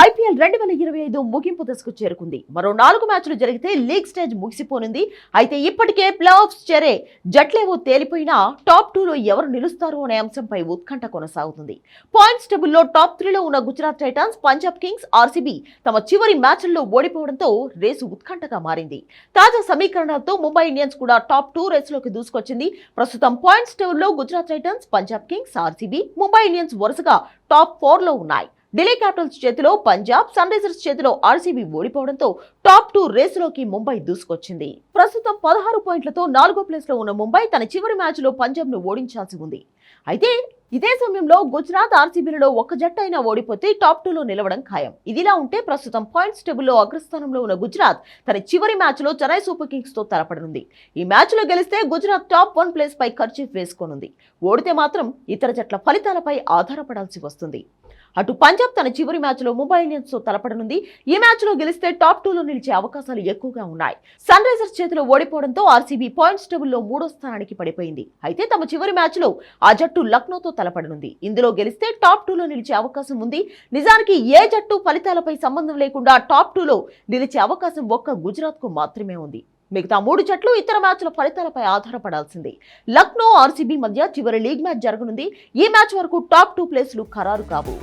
IPL రెండు వేల ఇరవై ఐదు ముగింపు దశకు చేరుకుంది. మరో నాలుగు మ్యాచ్లు జరిగితే లీగ్ స్టేజ్ ముగిసిపోనుంది. అయితే ఇప్పటికే ప్లే ఆఫ్స్ చేరే జట్లేవో తేలిపోయినా టాప్ టూలో ఎవరు నిలుస్తారు అనే అంశంపై ఉత్కంఠ కొనసాగుతుంది. పాయింట్స్ టేబుల్లో టాప్ త్రీలో ఉన్న Gujarat Titans Punjab Kings RCB తమ చివరి మ్యాచ్ల్లో ఓడిపోవడంతో రేసు ఉత్కంఠగా మారింది. తాజా సమీకరణాలతో ముంబై ఇండియన్స్ కూడా టాప్ టూ రేసులోకి దూసుకొచ్చింది. ప్రస్తుతం పాయింట్స్ టేబుల్లో Gujarat Titans Punjab Kings RCB Mumbai Indians వరుసగా టాప్ ఫోర్లో ఉన్నాయి. ఢిల్లీ క్యాపిటల్స్ చేతిలో పంజాబ్ సన్ రైజర్స్ చేతిలో ఆర్సీబీ ఓడిపోవడంతో టాప్ టూ రేసులోకి ముంబై దూసుకొచ్చింది. ప్రస్తుతం పదహారు పాయింట్లతో నాలుగో ప్లేస్లో ఉన్న ముంబై తన చివరి మ్యాచ్లో పంజాబ్ను పంజాబ్ను ఓడించాల్సి ఉంది. అయితే ఇదే సమయంలో గుజరాత్ ఆర్సీబీలలో ఒక్క జట్టు అయినా ఓడిపోతే టాప్ టూలో నిలవడం ఖాయం. ఇదిలా ఉంటే ప్రస్తుతం పాయింట్స్ టేబుల్లో అగ్రస్థానంలో ఉన్న గుజరాత్ తన చివరి మ్యాచ్లో చెన్నై సూపర్ కింగ్స్తో తలపడనుంది. ఈ మ్యాచ్లో గెలిస్తే గుజరాత్ టాప్ వన్ ప్లేస్ పై వేసుకోనుంది. ఓడితే మాత్రం ఇతర జట్ల ఫలితాలపై ఆధారపడాల్సి వస్తుంది. అటు పంజాబ్ తన చివరి మ్యాచ్లో ముంబై ఇండియన్స్తో తలపడనుంది. ఈ మ్యాచ్లో గెలిస్తే టాప్ టూలో నిలిచే అవకాశాలు ఎక్కువగా ఉన్నాయి. సన్ రైజర్స్ చేతిలో ఓడిపోవడంతో ఆర్సీబీ పాయింట్స్ టేబుల్లో మూడో స్థానానికి పడిపోయింది. అయితే తమ చివరి మ్యాచ్లో ఆ జట్టు లక్నోతో తలపడనుంది. ఇందులో గెలిస్తే టాప్ టూలో నిలిచే అవకాశం ఉంది. నిజానికి ఏ జట్టు ఫలితాలపై సంబంధం లేకుండా టాప్ టూలో నిలిచే అవకాశం ఒక్క గుజరాత్కు మాత్రమే ఉంది. మిగతా మూడు జట్లు ఇతర మ్యాచ్ల ఫలితాలపై ఆధారపడాల్సిందే. లక్నో ఆర్సీబీ మధ్య చివరి లీగ్ మ్యాచ్ జరగనుంది. ఈ మ్యాచ్ వరకు టాప్ టూ ప్లేస్లు ఖరారు కావు.